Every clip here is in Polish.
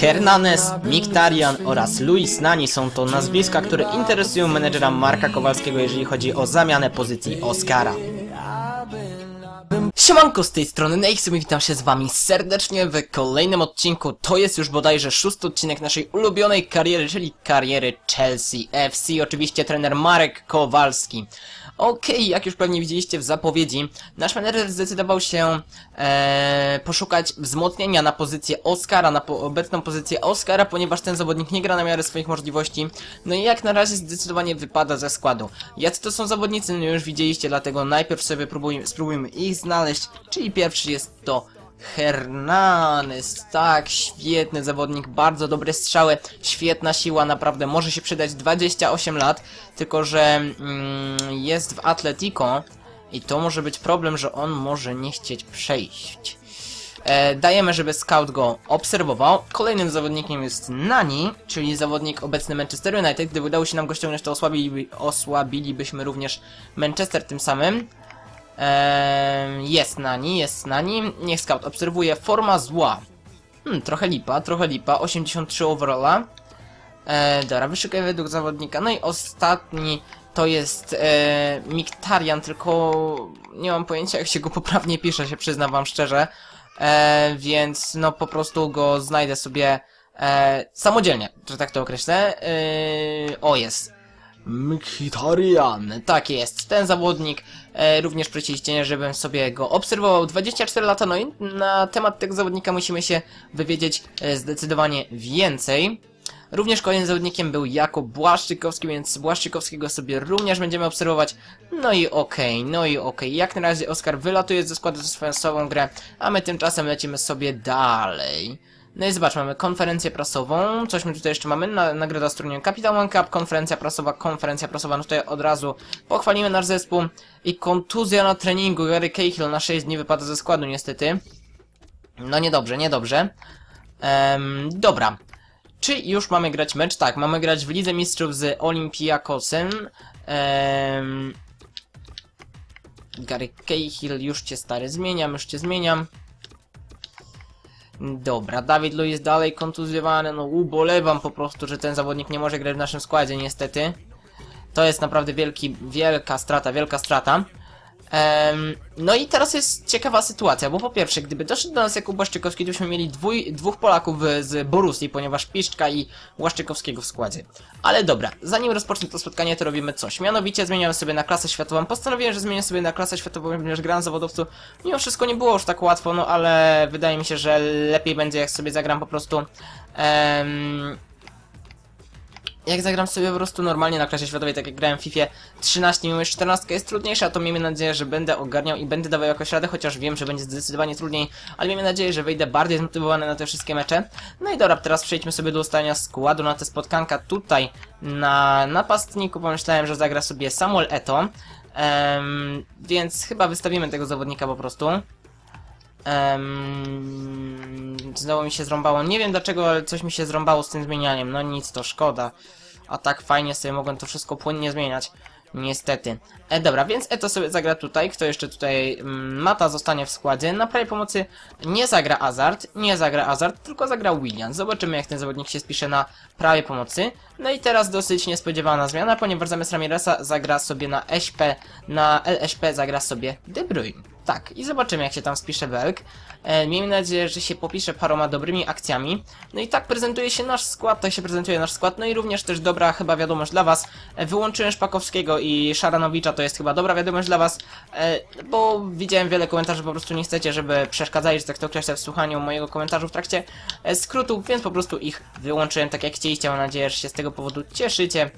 Hernanes, Miktarian oraz Luis Nani są to nazwiska, które interesują menedżera Marka Kowalskiego, jeżeli chodzi o zamianę pozycji Oscara. Siemanko z tej strony Nexum i witam się z wami serdecznie w kolejnym odcinku. To jest już bodajże szósty odcinek naszej ulubionej kariery, czyli kariery Chelsea FC. Oczywiście trener Marek Kowalski. Okej, jak już pewnie widzieliście w zapowiedzi, nasz menedżer zdecydował się e, poszukać wzmocnienia na pozycję Oscara, na po obecną pozycję Oscara, ponieważ ten zawodnik nie gra na miarę swoich możliwości. No i jak na razie zdecydowanie wypada ze składu. Jacy to są zawodnicy, no już widzieliście, dlatego najpierw sobie próbujmy, spróbujmy ich znaleźć, czyli pierwszy jest to Hernanes, tak, świetny zawodnik, bardzo dobre strzały, świetna siła, naprawdę może się przydać 28 lat, tylko że mm, jest w Atletico i to może być problem, że on może nie chcieć przejść. E, dajemy, żeby scout go obserwował. Kolejnym zawodnikiem jest Nani, czyli zawodnik obecny Manchester United. Gdyby udało się nam go ściągnąć, to osłabili, osłabilibyśmy również Manchester tym samym. Eee, jest Nani, jest Nani. Niech scout obserwuje. Forma zła. Hmm, trochę lipa, trochę lipa. 83 overalla. Eee, dobra, wyszukaj według zawodnika. No i ostatni to jest e, Miktarian, tylko nie mam pojęcia jak się go poprawnie pisze, się przyznam wam szczerze. E, więc no po prostu go znajdę sobie e, samodzielnie, że tak to określę. E, o, jest. Mkhitaryan, tak jest, ten zawodnik również prosiliście, żebym sobie go obserwował 24 lata, no i na temat tego zawodnika musimy się wywiedzieć e, zdecydowanie więcej. Również kolejnym zawodnikiem był Jakub Błaszczykowski, więc Błaszczykowskiego sobie również będziemy obserwować. No i okej, okay, no i okej. Okay. Jak na razie Oskar wylatuje ze składu ze swoją słabą grę, a my tymczasem lecimy sobie dalej. No i zobacz, mamy konferencję prasową, coś my tutaj jeszcze mamy, na, nagroda turnieju Capital One Cup, konferencja prasowa, konferencja prasowa, no tutaj od razu pochwalimy nasz zespół i kontuzja na treningu, Gary Cahill na 6 dni wypada ze składu niestety. No niedobrze, niedobrze. Um, dobra. Czy już mamy grać mecz? Tak, mamy grać w Lidze Mistrzów z Olympiakosem. Um, Gary Cahill, już cię stary zmieniam, już cię zmieniam. Dobra, Dawid Luiz dalej kontuzjowany, no ubolewam po prostu, że ten zawodnik nie może grać w naszym składzie niestety. To jest naprawdę wielki, wielka strata, wielka strata. No i teraz jest ciekawa sytuacja, bo po pierwsze, gdyby doszedł do nas Jakub Błaszczykowski, to byśmy mieli dwój, dwóch Polaków z Borussii, ponieważ Piszczka i Błaszczykowskiego w składzie. Ale dobra, zanim rozpocznę to spotkanie, to robimy coś. Mianowicie zmieniamy sobie na klasę światową. Postanowiłem, że zmienię sobie na klasę światową, ponieważ gram zawodowcu. Mimo wszystko nie było już tak łatwo, no ale wydaje mi się, że lepiej będzie jak sobie zagram po prostu... Um, jak zagram sobie po prostu normalnie na klasie światowej, tak jak grałem w FIFA 13, mimo że 14 jest trudniejsza, to miejmy nadzieję, że będę ogarniał i będę dawał jakoś radę, chociaż wiem, że będzie zdecydowanie trudniej, ale miejmy nadzieję, że wyjdę bardziej zmotywowany na te wszystkie mecze. No i dobra, teraz przejdźmy sobie do ustalenia składu na te spotkanka tutaj na napastniku. Pomyślałem, że zagra sobie Samuel Eto, um, więc chyba wystawimy tego zawodnika po prostu. Um, znowu mi się zrąbało. Nie wiem dlaczego, ale coś mi się zrąbało z tym zmienianiem. No nic, to szkoda. A tak fajnie sobie mogłem to wszystko płynnie zmieniać. Niestety. E, dobra, więc Eto sobie zagra tutaj. Kto jeszcze tutaj... Mm, Mata zostanie w składzie. Na prawej pomocy nie zagra Azard. Nie zagra Azard, tylko zagra William. Zobaczymy jak ten zawodnik się spisze na prawej pomocy. No i teraz dosyć niespodziewana zmiana, ponieważ zamiast Ramiresa zagra sobie na SP, na LSP zagra sobie De Bruyne. Tak, i zobaczymy jak się tam spisze Belk. E, miejmy nadzieję, że się popisze paroma dobrymi akcjami. No i tak prezentuje się nasz skład, tak się prezentuje nasz skład. No i również też dobra chyba wiadomość dla was. E, wyłączyłem Szpakowskiego i Szaranowicza, to jest chyba dobra wiadomość dla was, e, bo widziałem wiele komentarzy, po prostu nie chcecie, żeby przeszkadzali, że tak to określę, w słuchaniu mojego komentarzu w trakcie e, skrótów, więc po prostu ich wyłączyłem tak jak chcieliście. Mam nadzieję, że się z tego powodu cieszycie.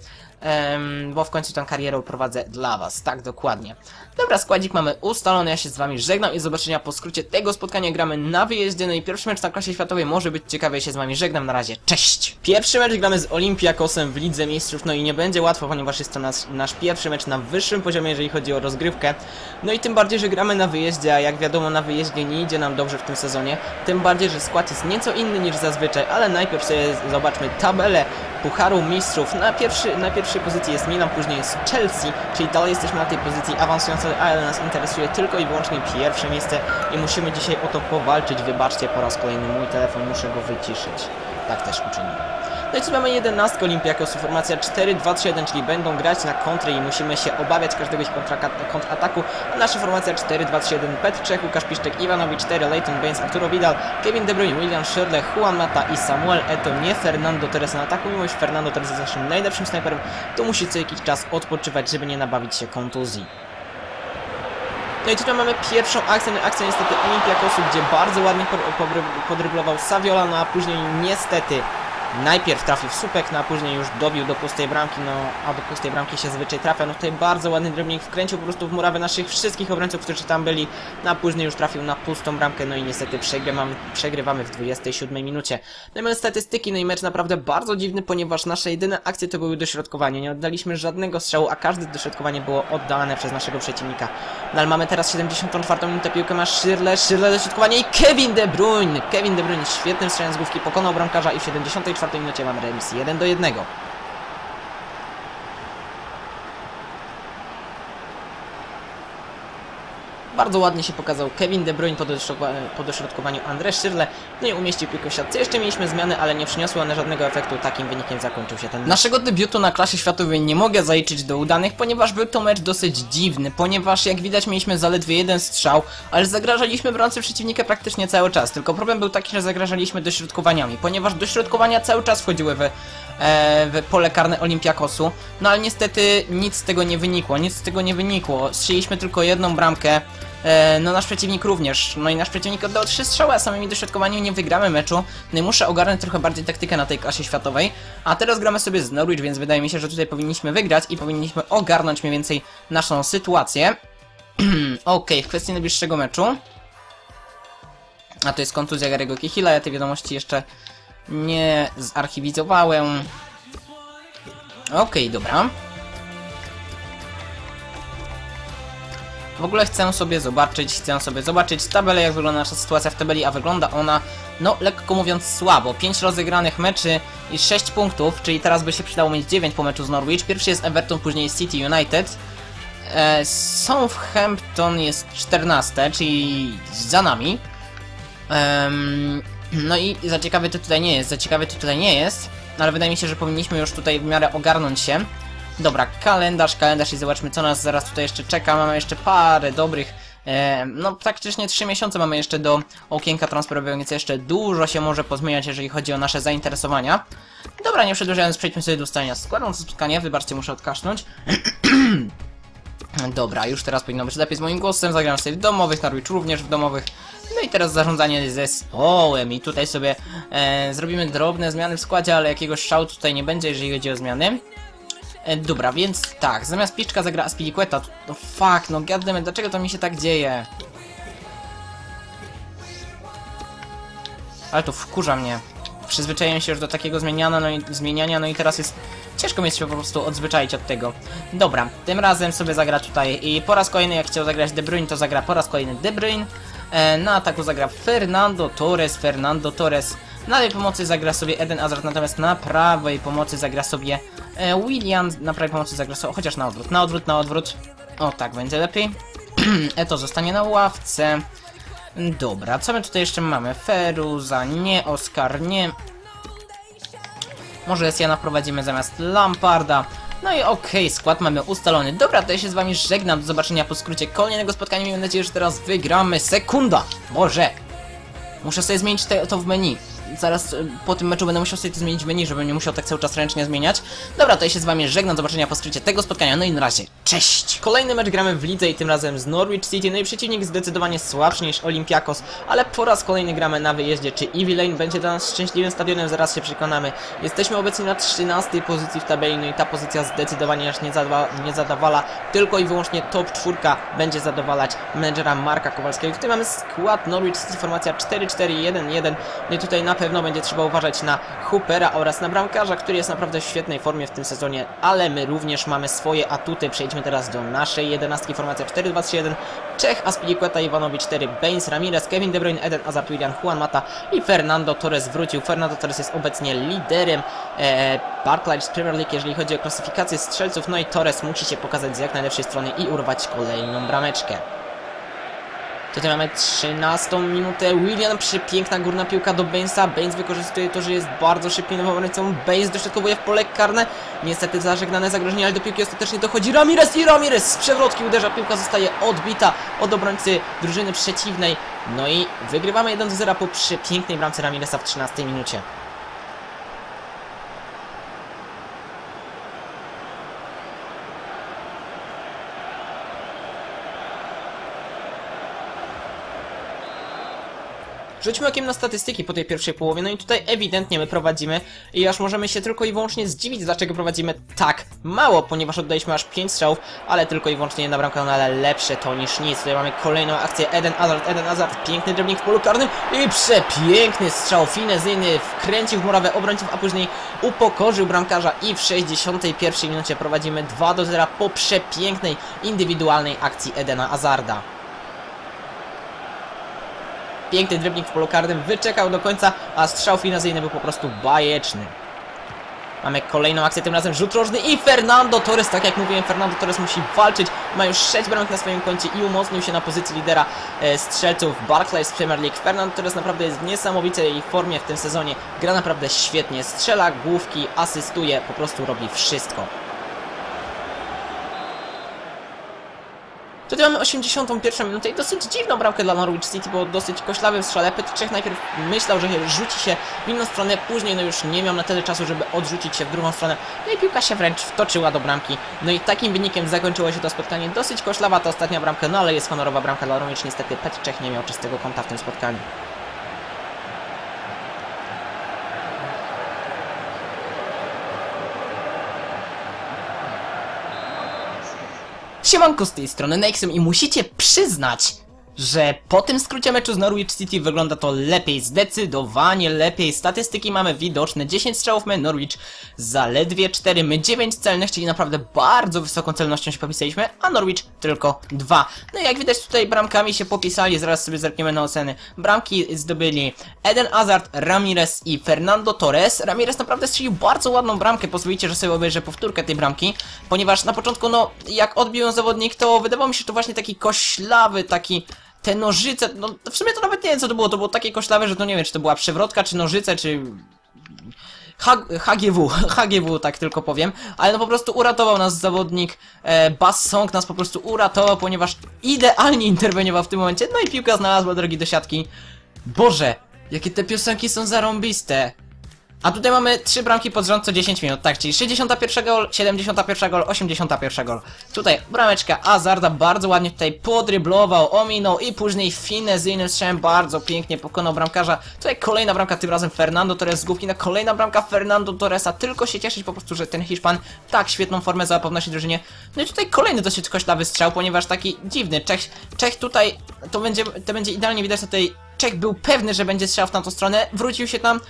Bo w końcu tę karierę prowadzę dla was, tak dokładnie. Dobra, składzik mamy ustalony, ja się z wami żegnam i do zobaczenia po skrócie tego spotkania. Gramy na wyjeździe, no i pierwszy mecz na klasie światowej może być ciekawy, ja się z wami żegnam, na razie, cześć! Pierwszy mecz gramy z Olympiakosem w Lidze Mistrzów, no i nie będzie łatwo, ponieważ jest to nasz, nasz pierwszy mecz na wyższym poziomie, jeżeli chodzi o rozgrywkę, no i tym bardziej, że gramy na wyjeździe, a jak wiadomo na wyjeździe nie idzie nam dobrze w tym sezonie, tym bardziej, że skład jest nieco inny niż zazwyczaj, ale najpierw sobie zobaczmy tabelę Pucharu Mistrzów. Na, pierwszy, na pierwszej pozycji jest Milan, później jest Chelsea, czyli dalej jesteśmy na tej pozycji awansującej, ale nas interesuje tylko i wyłącznie pierwsze miejsce i musimy dzisiaj o to powalczyć. Wybaczcie po raz kolejny mój telefon, muszę go wyciszyć. tak też uczynimy. No i tu mamy 11 Olimpiakos, formacja 4-2-3-1, czyli będą grać na kontry i musimy się obawiać każdego kontrataku. A nasza formacja 4-2-3-1, Petr Czech, Łukasz Piszczek, Iwanowicz 4, Leighton Baines, Arturo Vidal, Kevin De Bruyne, William Schürrle, Juan Mata i Samuel Eto, nie Fernando Torres na ataku, mimo że Fernando Torres jest naszym najlepszym snajperem, to musi co jakiś czas odpoczywać, żeby nie nabawić się kontuzji. No i tutaj mamy pierwszą akcję, akcję niestety Olimpiakosu, gdzie bardzo ładnie pod- podry- podryblował Saviola, no a później niestety najpierw trafił w słupek, no a później już dobił do pustej bramki, no a do pustej bramki się zazwyczaj trafia, no tutaj bardzo ładny drobnik wkręcił po prostu w murawę naszych wszystkich obrońców, którzy tam byli, no a później już trafił na pustą bramkę, no i niestety przegrywamy, przegrywamy w 27 minucie. No i mamy statystyki, no i mecz naprawdę bardzo dziwny, ponieważ nasze jedyne akcje to były dośrodkowanie, nie oddaliśmy żadnego strzału, a każde dośrodkowanie było oddane przez naszego przeciwnika. No ale mamy teraz 74 minutę, piłkę ma Schürrle, Schürrle dośrodkowanie i Kevin De Bruyne! Kevin De Bruyne świetnym strzałem z główki pokonał bramkarza i w 74 minucie mamy remis 1 do 1. Bardzo ładnie się pokazał Kevin De Bruyne po, po dośrodkowaniu André Schürrle, no i umieścił piłkę w siatce. Jeszcze mieliśmy zmiany, ale nie przyniosły one żadnego efektu, takim wynikiem zakończył się ten mecz. Naszego debiutu na klasie światowej nie mogę zaliczyć do udanych, ponieważ był to mecz dosyć dziwny, ponieważ jak widać mieliśmy zaledwie jeden strzał, ale zagrażaliśmy bramce przeciwnika praktycznie cały czas, tylko problem był taki, że zagrażaliśmy dośrodkowaniami, ponieważ dośrodkowania cały czas wchodziły w e, w pole karne Olimpiakosu. No ale niestety nic z tego nie wynikło, nic z tego nie wynikło. Strzeliśmy tylko jedną bramkę. E, no nasz przeciwnik również. No i nasz przeciwnik oddał trzy strzały, a samymi dośrodkowaniami nie wygramy meczu. No i muszę ogarnąć trochę bardziej taktykę na tej klasie światowej. A teraz gramy sobie z Norwich, więc wydaje mi się, że tutaj powinniśmy wygrać i powinniśmy ogarnąć mniej więcej naszą sytuację. Okej, w kwestii najbliższego meczu. A to jest kontuzja Gary'ego Kihila, ja te wiadomości jeszcze nie zarchiwizowałem. Okej, dobra. W ogóle chcę sobie zobaczyć, chcę sobie zobaczyć tabelę, jak wygląda nasza sytuacja w tabeli, a wygląda ona, no lekko mówiąc słabo. 5 rozegranych meczy i 6 punktów, czyli teraz by się przydało mieć 9 po meczu z Norwich. Pierwszy jest Everton, później City United. E, Southampton jest 14, czyli za nami. Em, no i za ciekawy to tutaj nie jest, za ciekawy to tutaj nie jest, no ale wydaje mi się, że powinniśmy już tutaj w miarę ogarnąć się. Dobra, kalendarz, kalendarz i zobaczmy co nas zaraz tutaj jeszcze czeka. Mamy jeszcze parę dobrych, e, no praktycznie 3 miesiące mamy jeszcze do okienka transferowego, więc jeszcze dużo się może pozmieniać, jeżeli chodzi o nasze zainteresowania. Dobra, nie przedłużając, przejdźmy sobie do ustalenia składu spotkanie. Wybaczcie, muszę odkasznąć. Dobra, już teraz powinno być lepiej z moim głosem. Zagram sobie w domowych, Norwich również w domowych. No i teraz zarządzanie zespołem. I tutaj sobie e, zrobimy drobne zmiany w składzie, ale jakiegoś szału tutaj nie będzie, jeżeli chodzi o zmiany. E, dobra, więc tak, zamiast Piczka zagra Aspilicueta. No fuck, no goddammit, dlaczego to mi się tak dzieje? Ale to wkurza mnie. Przyzwyczaiłem się już do takiego zmieniania, no i, zmieniania, no i teraz jest ciężko mi się po prostu odzwyczaić od tego. Dobra, tym razem sobie zagra tutaj i po raz kolejny jak chciał zagrać De Bruyne, to zagra po raz kolejny De Bruyne. E, na ataku zagra Fernando Torres, Fernando Torres. Na lewej pomocy zagra sobie Eden Hazard, natomiast na prawej pomocy zagra sobie William, na prawej pomocy zagra sobie, chociaż na odwrót, na odwrót, na odwrót. O tak, będzie lepiej. Eto zostanie na ławce. Dobra, co my tutaj jeszcze mamy? Feruza, nie, Oscar, nie. Może Jana wprowadzimy zamiast Lamparda. No i okej, skład mamy ustalony. Dobra, to ja się z wami żegnam. Do zobaczenia po skrócie kolejnego spotkania. Miejmy nadzieję, że teraz wygramy. Sekunda! Boże! Muszę sobie zmienić te, to w menu. Zaraz y, po tym meczu będę musiał sobie to zmienić menu, żebym nie musiał tak cały czas ręcznie zmieniać. Dobra, to ja się z wami żegnam. Do zobaczenia po skrócie tego spotkania. No i na razie, cześć! Kolejny mecz gramy w lidze i tym razem z Norwich City. No i przeciwnik zdecydowanie słabszy niż Olympiakos, ale po raz kolejny gramy na wyjeździe. Czy Eevee Lane będzie dla nas szczęśliwym stadionem? Zaraz się przekonamy. Jesteśmy obecnie na 13 pozycji w tabeli, no i ta pozycja zdecydowanie aż nie, zadwa, nie zadawala. Tylko i wyłącznie top 4 będzie zadowalać menedżera Marka Kowalskiego. Tutaj mamy skład Norwich City, formacja 4-4-1-1. No i tutaj na pewno będzie trzeba uważać na Hoopera oraz na bramkarza, który jest naprawdę w świetnej formie w tym sezonie, ale my również mamy swoje atuty. Przejdźmy teraz do naszej 11 formacja 4-2-3-1. Czech, Aspilicueta, Iwanowicz 4, Baines, Ramirez, Kevin De Bruyne, Eden Hazard, William, Juan Mata i Fernando Torres wrócił. Fernando Torres jest obecnie liderem e, Barclays Premier League, jeżeli chodzi o klasyfikację strzelców, no i Torres musi się pokazać z jak najlepszej strony i urwać kolejną brameczkę. Tutaj mamy 13 minutę. William, przepiękna górna piłka do Bainesa. Baines wykorzystuje to, że jest bardzo szybkim obrońcą. Baines dośrodkowuje w pole karne. Niestety zażegnane zagrożenie, ale do piłki ostatecznie dochodzi Ramirez i Ramirez z przewrotki uderza. Piłka zostaje odbita od obrońcy drużyny przeciwnej. No i wygrywamy 1 do 0 po przepięknej bramce Ramireza w 13 minucie. Rzućmy okiem na statystyki po tej pierwszej połowie, no i tutaj ewidentnie my prowadzimy i aż możemy się tylko i wyłącznie zdziwić, dlaczego prowadzimy tak mało, ponieważ oddaliśmy aż 5 strzałów, ale tylko i wyłącznie jedna bramka, no ale lepsze to niż nic. Tutaj mamy kolejną akcję Eden Hazard, Eden Hazard, piękny dribbling w polu karnym i przepiękny strzał finezyjny, wkręcił w murawę obrońców, a później upokorzył bramkarza i w 61 minucie prowadzimy 2 do 0 po przepięknej indywidualnej akcji Edena Hazarda. Piękny dribbling w polu karnym, wyczekał do końca, a strzał finazyjny był po prostu bajeczny. Mamy kolejną akcję, tym razem rzut rożny i Fernando Torres, tak jak mówiłem, Fernando Torres musi walczyć. Ma już 6 bramek na swoim koncie i umocnił się na pozycji lidera e, strzelców Barclays Premier League. Fernando Torres naprawdę jest w niesamowitej formie w tym sezonie. Gra naprawdę świetnie, strzela główki, asystuje, po prostu robi wszystko. Tutaj mamy 81 minutę i dosyć dziwną bramkę dla Norwich City, bo dosyć koślawy strzale. Petr najpierw myślał, że rzuci się w inną stronę, później no już nie miał na tyle czasu, żeby odrzucić się w drugą stronę. No i piłka się wręcz wtoczyła do bramki. No i takim wynikiem zakończyło się to spotkanie. Dosyć koślawa ta ostatnia bramka, no ale jest honorowa bramka dla Norwich. Niestety Petr Czech nie miał czystego konta w tym spotkaniu. Siemanko z tej strony Nexem i musicie przyznać, że po tym skrócie meczu z Norwich City wygląda to lepiej, zdecydowanie lepiej. Statystyki mamy widoczne, 10 strzałów my, Norwich zaledwie 4, my 9 celnych, czyli naprawdę bardzo wysoką celnością się popisaliśmy, a Norwich tylko 2. No i jak widać tutaj bramkami się popisali, zaraz sobie zerkniemy na oceny. Bramki zdobyli Eden Hazard, Ramirez i Fernando Torres. Ramirez naprawdę strzelił bardzo ładną bramkę, pozwolicie, że sobie obejrzę powtórkę tej bramki, ponieważ na początku, no, jak odbił zawodnik, to wydawał mi się to właśnie taki koślawy, taki te nożyce, no w sumie to nawet nie wiem co to było, to było takie koślawe, że to nie wiem, czy to była przewrotka, czy nożyce, czy... H HGW, HGW tak tylko powiem, ale no po prostu uratował nas zawodnik, e, Bass Song nas po prostu uratował, ponieważ idealnie interweniował w tym momencie, no i piłka znalazła drogi do siatki. Boże, jakie te piosenki są zarąbiste. A tutaj mamy trzy bramki pod rząd co 10 minut, tak, czyli 61 gol, 71 gol, 81 gol. Tutaj brameczka Azarda bardzo ładnie tutaj podryblował, ominął i później finezyjnym strzałem bardzo pięknie pokonał bramkarza. Tutaj kolejna bramka, tym razem Fernando Torres z główki, na kolejna bramka Fernando Torresa, tylko się cieszyć po prostu, że ten Hiszpan tak świetną formę załapał w naszej drużynie. No i tutaj kolejny dosyć koślawy strzał, ponieważ taki dziwny, Czech, Czech tutaj, to będzie, to będzie idealnie widać, tutaj Czech był pewny, że będzie strzał w tamtą stronę, wrócił się tam,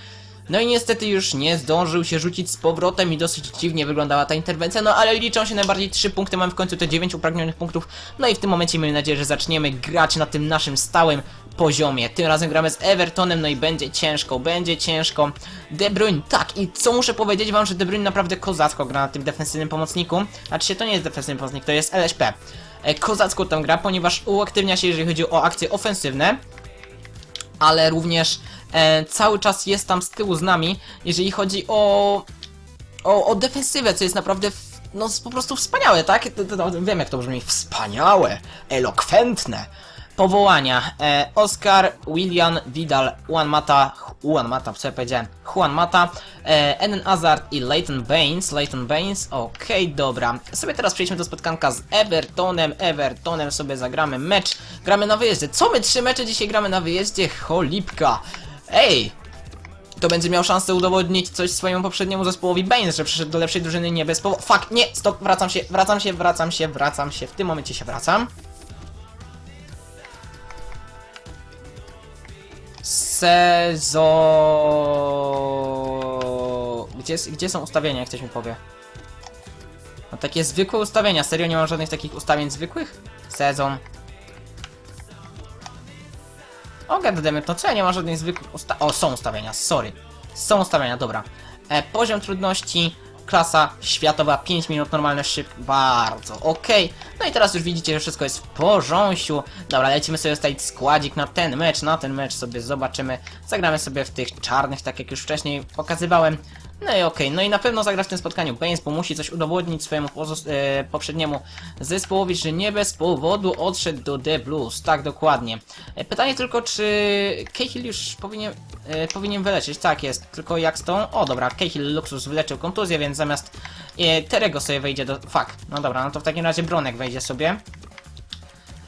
no i niestety już nie zdążył się rzucić z powrotem i dosyć dziwnie wyglądała ta interwencja, no ale liczą się najbardziej 3 punkty, mamy w końcu te 9 upragnionych punktów, no i w tym momencie miejmy nadzieję, że zaczniemy grać na tym naszym stałym poziomie. Tym razem gramy z Evertonem, no i będzie ciężko, będzie ciężko. De Bruyne, tak, i co muszę powiedzieć wam, że De Bruyne naprawdę kozacko gra na tym defensywnym pomocniku. Znaczy to nie jest defensywny pomocnik, to jest LSP. E, kozacko tam gra, ponieważ uaktywnia się, jeżeli chodzi o akcje ofensywne, ale również e, cały czas jest tam z tyłu z nami, jeżeli chodzi o, o, o defensywę, co jest naprawdę no, po prostu wspaniałe, tak? To, wiem jak to brzmi, wspaniałe, elokwentne. Powołania. E, Oscar, William, Vidal, Juan Mata, Juan Mata, co ja powiedziałem? Juan Mata, e, Eden Hazard i Leighton Baines. Leighton Baines, okej, okay, dobra. Sobie teraz przejdźmy do spotkanka z Evertonem. Evertonem sobie zagramy mecz. Gramy na wyjeździe. Co my trzy mecze dzisiaj gramy na wyjeździe? Cholipka. Ej! To będzie miał szansę udowodnić coś swojemu poprzedniemu zespołowi Baines, że przyszedł do lepszej drużyny nie bez powodu. Fuck, nie, stop, wracam się, wracam się, wracam się, wracam się. W tym momencie się wracam. Sezon... Gdzie, gdzie są ustawienia, jak ktoś mi powie? No takie zwykłe ustawienia, serio nie mam żadnych takich ustawień zwykłych? Sezon. O, goddammit, no co ja nie mam żadnych zwykłych usta... O, są ustawienia, sorry. Są ustawienia, dobra. E, poziom trudności klasa światowa, 5 minut normalne szyb, bardzo okej. No i teraz już widzicie, że wszystko jest w porządku. Dobra, lecimy sobie ustalić składzik na ten mecz, na ten mecz sobie zobaczymy. Zagramy sobie w tych czarnych, tak jak już wcześniej pokazywałem. No i okej, no i na pewno zagra w tym spotkaniu Baines, bo musi coś udowodnić swojemu e, poprzedniemu zespołowi, że nie bez powodu odszedł do The Blues. Tak, dokładnie. E, pytanie tylko, czy Cahill już powinien, e, powinien wyleczyć? Tak jest, tylko jak z tą? O, dobra, Cahill Luxus wyleczył kontuzję, więc zamiast e, Terego sobie wejdzie do... Fuck, no dobra, no to w takim razie Bronek wejdzie sobie.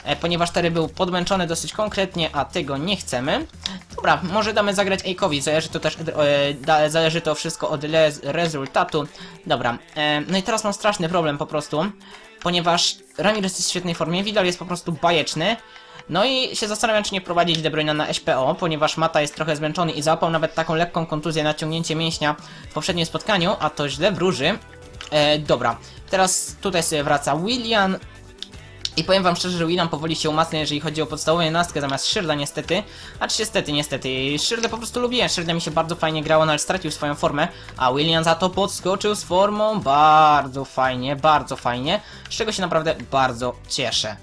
E, ponieważ Terry był podmęczony dosyć konkretnie, a tego nie chcemy. Dobra, może damy zagrać Ake'owi, zależy to też, e, zależy to wszystko od rezultatu. Dobra, e, no i teraz mam straszny problem po prostu, ponieważ Ramirez jest w świetnej formie, Vidal jest po prostu bajeczny. No i się zastanawiam, czy nie prowadzić De Bruyne'a na SPO, ponieważ Mata jest trochę zmęczony i załapał nawet taką lekką kontuzję, naciągnięcie mięśnia w poprzednim spotkaniu, a to źle wróży. E, dobra, teraz tutaj sobie wraca William, i powiem wam szczerze, że William powoli się umacnia, jeżeli chodzi o podstawową jedenastkę zamiast Shirda niestety. A czy niestety, niestety. Shirda po prostu lubiłem. Shirda mi się bardzo fajnie grało, no ale stracił swoją formę. A William za to podskoczył z formą bardzo fajnie, bardzo fajnie. Z czego się naprawdę bardzo cieszę.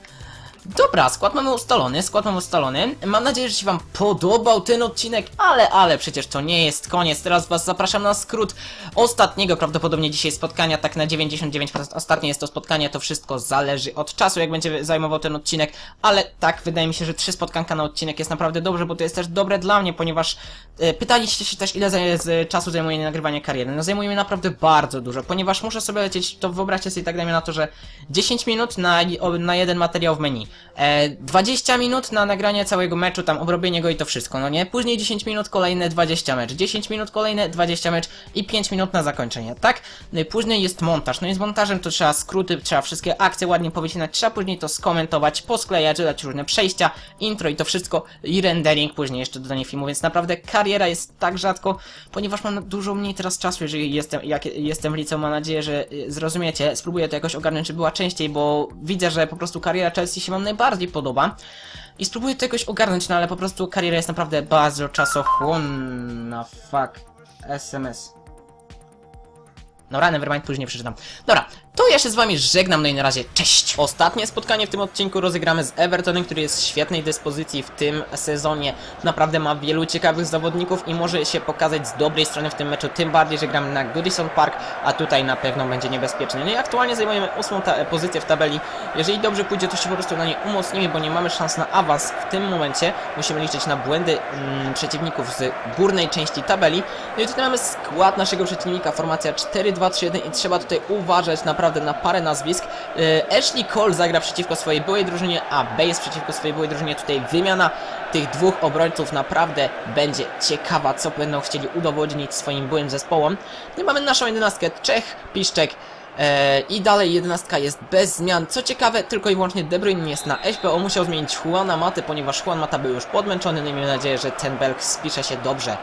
Dobra, skład mamy ustalony, skład mamy ustalony. Mam nadzieję, że się wam podobał ten odcinek, ale, ale przecież to nie jest koniec. Teraz was zapraszam na skrót ostatniego prawdopodobnie dzisiaj spotkania, tak na 99% ostatnie jest to spotkanie, to wszystko zależy od czasu, jak będzie zajmował ten odcinek, ale tak, wydaje mi się, że trzy spotkanka na odcinek jest naprawdę dobrze, bo to jest też dobre dla mnie, ponieważ e, pytaliście się też, ile zaj- z czasu zajmuje nagrywanie kariery. No zajmuje mi naprawdę bardzo dużo, ponieważ muszę sobie lecieć, to wyobraźcie sobie tak dajmy na to, że 10 minut na, na jeden materiał w menu. E, 20 minut na nagranie całego meczu, tam obrobienie go i to wszystko, no nie? Później 10 minut, kolejne 20 mecz, 10 minut, kolejne 20 mecz i 5 minut na zakończenie, tak? No i później jest montaż, no i z montażem to trzeba skróty, trzeba wszystkie akcje ładnie powycinać, trzeba później to skomentować, posklejać, dodać różne przejścia, intro i to wszystko i rendering później jeszcze dodanie filmu, więc naprawdę kariera jest tak rzadko, ponieważ mam dużo mniej teraz czasu, jeżeli jestem, jak jestem w liceum, mam nadzieję, że y, zrozumiecie, spróbuję to jakoś ogarnąć, żeby była częściej, bo widzę, że po prostu kariera Chelsea się najbardziej podoba. I spróbuję to jakoś ogarnąć, no ale po prostu kariera jest naprawdę bardzo czasochłonna. Fuck. SMS. No rany, nevermind, później przeczytam. Dobra, to ja się z wami żegnam, no i na razie cześć! Ostatnie spotkanie w tym odcinku rozegramy z Evertonem, który jest w świetnej dyspozycji w tym sezonie. Naprawdę ma wielu ciekawych zawodników i może się pokazać z dobrej strony w tym meczu, tym bardziej, że gramy na Goodison Park, a tutaj na pewno będzie niebezpieczny. No i aktualnie zajmujemy ósmą pozycję w tabeli. Jeżeli dobrze pójdzie, to się po prostu na niej umocnimy, bo nie mamy szans na awans w tym momencie. Musimy liczyć na błędy mm, przeciwników z górnej części tabeli. No i tutaj mamy skład naszego przeciwnika, formacja 4-2-3-1 i trzeba tutaj uważać naprawdę na parę nazwisk. E, Ashley Cole zagra przeciwko swojej byłej drużynie, a Base przeciwko swojej byłej drużynie. Tutaj wymiana tych dwóch obrońców naprawdę będzie ciekawa, co będą chcieli udowodnić swoim byłym zespołom. No i mamy naszą jedenastkę Czech, Piszczek, I dalej jedenastka jest bez zmian. Co ciekawe, tylko i wyłącznie De Bruyne jest na SPO. Musiał zmienić Juana Matę, ponieważ Juan Mata był już podmęczony. No i miejmy nadzieję, że ten Belk spisze się dobrze.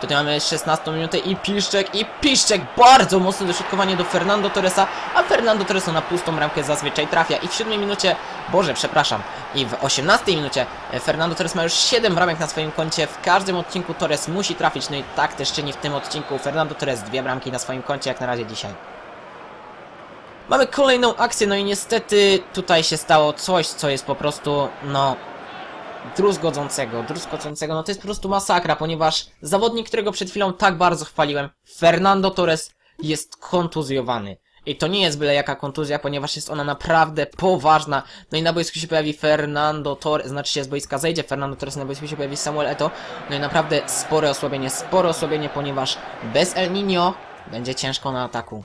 Tutaj mamy 16 minutę i Piszczek, i Piszczek bardzo mocne dośrodkowanie do Fernando Torresa, a Fernando Torres na pustą bramkę zazwyczaj trafia. I w 7 minucie, Boże, przepraszam, i w 18 minucie e, Fernando Torres ma już 7 bramek na swoim koncie. W każdym odcinku Torres musi trafić, no i tak też czyni w tym odcinku Fernando Torres dwie bramki na swoim koncie, jak na razie dzisiaj. Mamy kolejną akcję, no i niestety tutaj się stało coś, co jest po prostu, no, druzgodzącego, druzgodzącego, no to jest po prostu masakra, ponieważ zawodnik, którego przed chwilą tak bardzo chwaliłem, Fernando Torres, jest kontuzjowany. I to nie jest byle jaka kontuzja, ponieważ jest ona naprawdę poważna. No i na boisku się pojawi Fernando Torres, znaczy się z boiska zejdzie Fernando Torres, na boisku się pojawi Samuel Eto. No i naprawdę spore osłabienie, spore osłabienie, ponieważ bez El Niño będzie ciężko na ataku.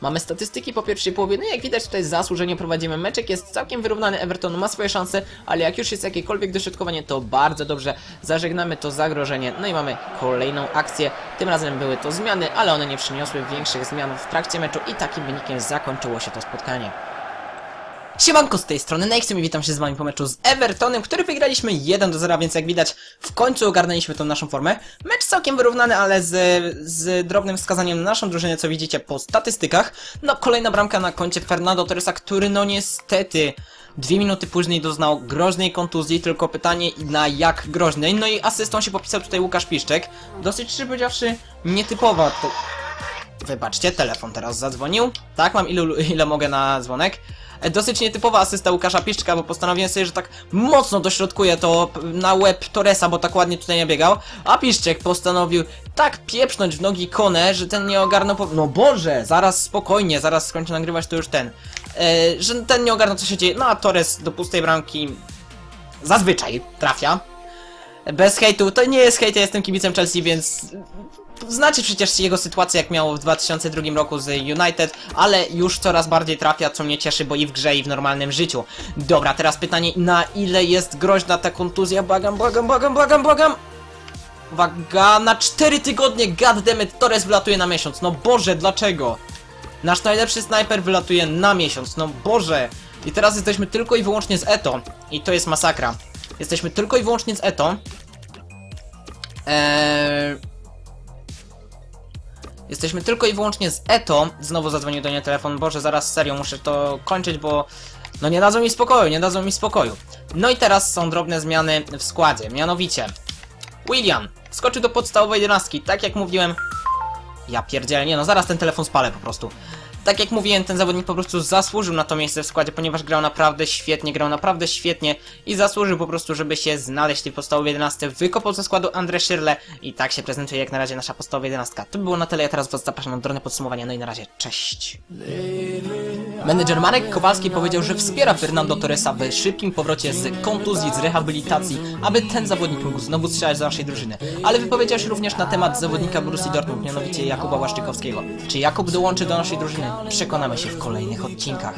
Mamy statystyki po pierwszej połowie, no i jak widać tutaj zasłużenie prowadzimy. Meczek jest całkiem wyrównany, Everton ma swoje szanse, ale jak już jest jakiekolwiek dośrodkowanie, to bardzo dobrze zażegnamy to zagrożenie. No i mamy kolejną akcję. Tym razem były to zmiany, ale one nie przyniosły większych zmian w trakcie meczu i takim wynikiem zakończyło się to spotkanie. Siemanko z tej strony Nexum i witam się z wami po meczu z Evertonem, który wygraliśmy 1 do 0, więc jak widać w końcu ogarnęliśmy tą naszą formę. Mecz całkiem wyrównany, ale z, z drobnym wskazaniem na naszą drużynę, co widzicie po statystykach. No kolejna bramka na koncie Fernando Torresa, który no niestety dwie minuty później doznał groźnej kontuzji, tylko pytanie na jak groźnej. No i asystą się popisał tutaj Łukasz Piszczek. Dosyć szczerze powiedziawszy nietypowa to... Wybaczcie, telefon teraz zadzwonił. Tak, mam ilu, ile mogę na dzwonek. E, Dosyć nietypowa asysta Łukasza Piszczka, bo postanowiłem sobie, że tak mocno dośrodkuję to na łeb Torresa, bo tak ładnie tutaj nie biegał. A Piszczek postanowił tak pieprznąć w nogi Konę, że ten nie ogarnął po... No Boże, zaraz spokojnie, zaraz skończę nagrywać, to już ten. E, że ten nie ogarnął co się dzieje. No a Torres do pustej bramki zazwyczaj trafia. Bez hejtu, to nie jest hejt, ja jestem kibicem Chelsea, więc znacie przecież jego sytuację, jak miał w 2002 roku z United, ale już coraz bardziej trafia, co mnie cieszy, bo i w grze, i w normalnym życiu. Dobra, teraz pytanie, na ile jest groźna ta kontuzja? Błagam, błagam, błagam, błagam, błagam! Uwaga, na 4 tygodnie, goddammit, Torres wylatuje na miesiąc, no Boże, dlaczego? Nasz najlepszy snajper wylatuje na miesiąc, no Boże! I teraz jesteśmy tylko i wyłącznie z Eto, i to jest masakra. Jesteśmy tylko i wyłącznie z Eto. Eee... Jesteśmy tylko i wyłącznie z Eto. Znowu zadzwonił do mnie telefon. Boże, zaraz serio muszę to kończyć, bo no nie dadzą mi spokoju, nie dadzą mi spokoju. No i teraz są drobne zmiany w składzie. Mianowicie William skoczył do podstawowej jedenastki, tak jak mówiłem. Ja pierdzielę, nie no, zaraz ten telefon spalę po prostu. Tak jak mówiłem, ten zawodnik po prostu zasłużył na to miejsce w składzie, ponieważ grał naprawdę świetnie, grał naprawdę świetnie i zasłużył po prostu, żeby się znaleźć w tej podstawowej 11. Wykopał ze składu Andre Schirle i tak się prezentuje jak na razie nasza podstawowa 11. To by było na tyle, ja teraz was zapraszam na drobne podsumowanie, no i na razie, cześć. Menedżer Marek Kowalski powiedział, że wspiera Fernando Torresa w szybkim powrocie z kontuzji, z rehabilitacji, aby ten zawodnik mógł znowu strzelać do naszej drużyny. Ale wypowiedział się również na temat zawodnika Borussii Dortmund, mianowicie Jakuba Łaszczykowskiego. Czy Jakub dołączy do naszej drużyny? Przekonamy się w kolejnych odcinkach.